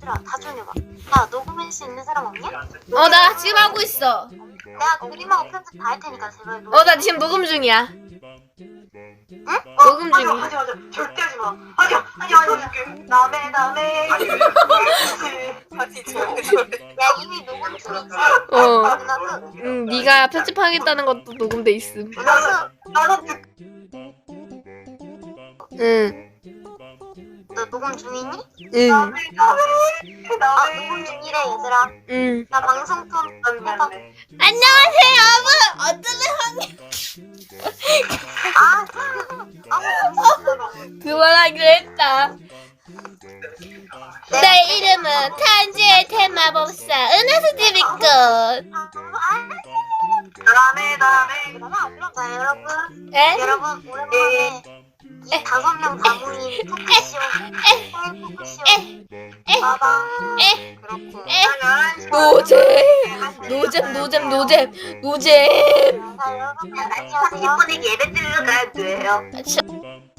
다 조용해봐 나 녹음일수 있는 사람 없냐? 어 나 지금 하고 있어 내가 그림하고 편집 다 할 테니까 제발 녹음 어 나 지금 녹음 중이야 응? 어, 어 녹음 중이야. 하지 마, 하지 마. 절대 하지 마. 하지 마, 하지 마, 하지 마. 남의, 남의. 아니, 같이 지금. 야 이미 녹음 중이지? 어. 응 네가 편집하겠다는 것도 녹음돼 있음 나는, 나는 듣- 응 너 녹음 중이니? 응. 아. 녹음 중이래 얘들아. 응. 나 방송 좀 해봐. 안녕하세요 여러분. 어쩌면 형님. 아 그, 아무 그만하기로 했다. 내 이름은 탄지의 테마법사 은하수집이군. 남의 남의. 자 여러분 에? 여러분 오랜만에 이 다섯 명다 모인 토크쇼 토크쇼 빠방 에? 그렇고 에? 노잼. 노잼 노잼 노잼 노잼. 사진 안녕하세요 보내기 예배 드리러 가야 돼요. 저-